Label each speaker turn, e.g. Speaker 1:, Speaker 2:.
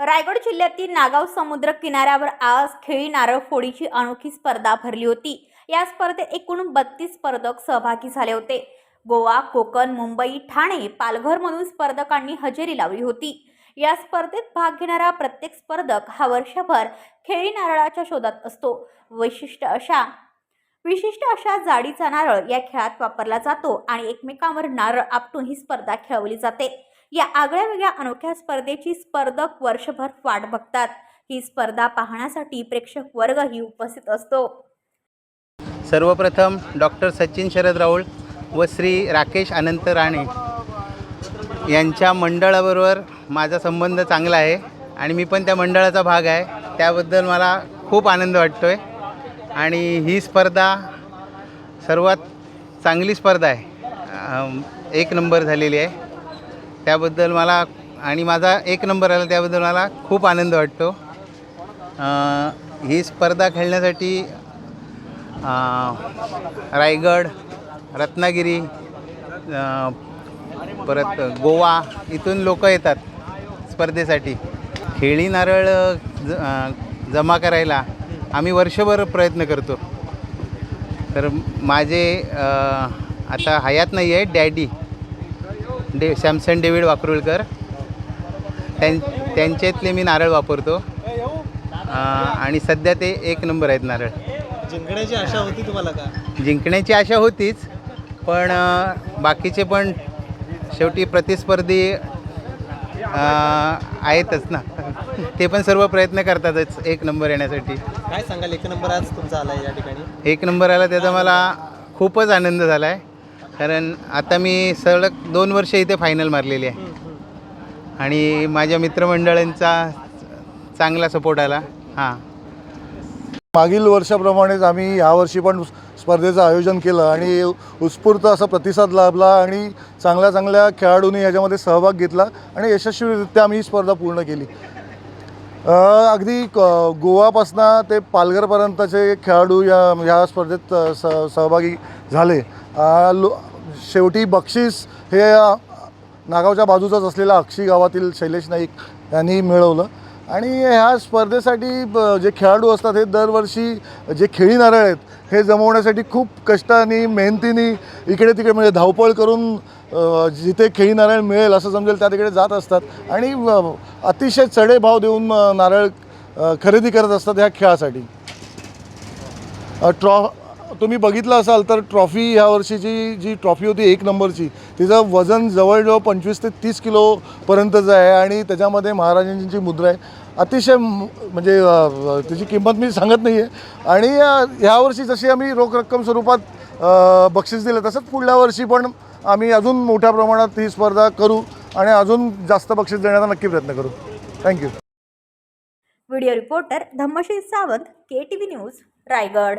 Speaker 1: रायगड जिल्ह्यातील नागाव समुद्र किनाऱ्यावर आज खेळी नारळ फोडीची अनोखी स्पर्धा भरली होती. या स्पर्धेत एकूण बत्तीस स्पर्धक सहभागी झाले होते. गोवा कोकण मुंबई ठाणे पालघरमधून स्पर्धकांनी हजेरी लावली होती. या स्पर्धेत भाग घेणारा प्रत्येक स्पर्धक हा वर्षभर खेळी नारळाच्या शोधात असतो. वैशिष्ट्य अशा विशिष्ट अशा जाडीचा नारळ या खेळात वापरला जातो आणि एकमेकांवर नारळ आपटून ही स्पर्धा खेळवली जाते. या आगळ्या वेगळ्या अनोख्या स्पर्धेची स्पर्धक वर्षभर वाट बघतात. ही स्पर्धा पाहण्यासाठी प्रेक्षक वर्गही उपस्थित असतो.
Speaker 2: सर्वप्रथम डॉक्टर सचिन शरद राऊळ व श्री राकेश अनंत राणे यांच्या मंडळाबरोबर माझा संबंध चांगला आहे आणि मी पण त्या मंडळाचा भाग आहे. त्याबद्दल मला खूप आनंद वाटतो आहे आणि ही स्पर्धा सर्वात चांगली स्पर्धा आहे. एक नंबर झालेली आहे. त्याबद्दल मला आणि माझा एक नंबर आला त्याबद्दल मला खूप आनंद वाटतो. ही स्पर्धा खेळण्यासाठी रायगड रत्नागिरी परत गोवा इथून लोक येतात स्पर्धेसाठी. खेळी नारळ ज जमा करायला आम्ही वर्षभर प्रयत्न करतो. तर माझे आता हयात नाही आहे डॅडी. डे सॅमसन डेव्हिड वाकरुळकर. त्यां त्यांच्यातले मी नारळ वापरतो. आणि सध्या ते एक नंबर आहेत नारळ.
Speaker 3: जिंकण्याची आशा होती तुम्हाला का?
Speaker 2: जिंकण्याची आशा होतीच पण बाकीचे पण शेवटी प्रतिस्पर्धी आहेतच ना. ते पण सर्व प्रयत्न करतातच एक नंबर येण्यासाठी.
Speaker 3: काय सांगाल एक नंबर आज तुमचा आला या ठिकाणी?
Speaker 2: एक नंबर आला त्याचा मला खूपच आनंद झाला आहे कारण आता मी सलग दोन वर्ष इथे फायनल मारलेली आहे. आणि माझ्या मित्रमंडळींचा चांगला सपोर्ट आला. हां.
Speaker 4: मागील वर्षाप्रमाणेच आम्ही यावर्षी पण स्पर्धेचं आयोजन केलं आणि उत्स्फूर्त असा प्रतिसाद लाभला आणि चांगल्या चांगल्या खेळाडूंनी याच्यामध्ये सहभाग घेतला आणि यशस्वीरित्या आम्ही ही स्पर्धा पूर्ण केली. अगदी क- गोवापासनं ते पालघरपर्यंतचे खेळाडू या ह्या स्पर्धेत स सहभागी झाले. लो शेवटी बक्षीस हे नागावच्या बाजूचाच असलेल्या अक्षी गावातील शैलेश नाईक यांनी मिळवलं. आणि ह्या स्पर्धेसाठी जे खेळाडू असतात हे दरवर्षी जे खेळी नारळ आहेत हे जमवण्यासाठी खूप कष्टाने मेहनतीने इकडे तिकडे म्हणजे धावपळ करून जिथे खेळी नारळ मिळेल असं समजेल त्या तिकडे जात असतात. आणि अतिशय चढे भाव देऊन नारळ खरेदी करत असतात ह्या खेळासाठी. ट्रॉ तुम्ही बघितलं असाल तर ट्रॉफी ह्या वर्षीची जी ट्रॉफी होती एक नंबरची तिचं वजन जवळजवळ पंचवीस ते तीस किलोपर्यंतचं आहे आणि त्याच्यामध्ये महाराजांची मुद्रा आहे. अतिशय म्हणजे त्याची किंमत मी सांगत नाही आहे आणि ह्यावर्षी ह्या वर्षी जशी आम्ही रोख रक्कम स्वरूपात बक्षीस दिलं तसंच पुढल्या वर्षी पण आम्ही अजून मोठ्या प्रमाणात ही स्पर्धा करू आणि अजून जास्त बक्षीस देण्याचा नक्की प्रयत्न करू. Thank you
Speaker 1: video reporter Dhammasheel Sawant K T V news Raigad.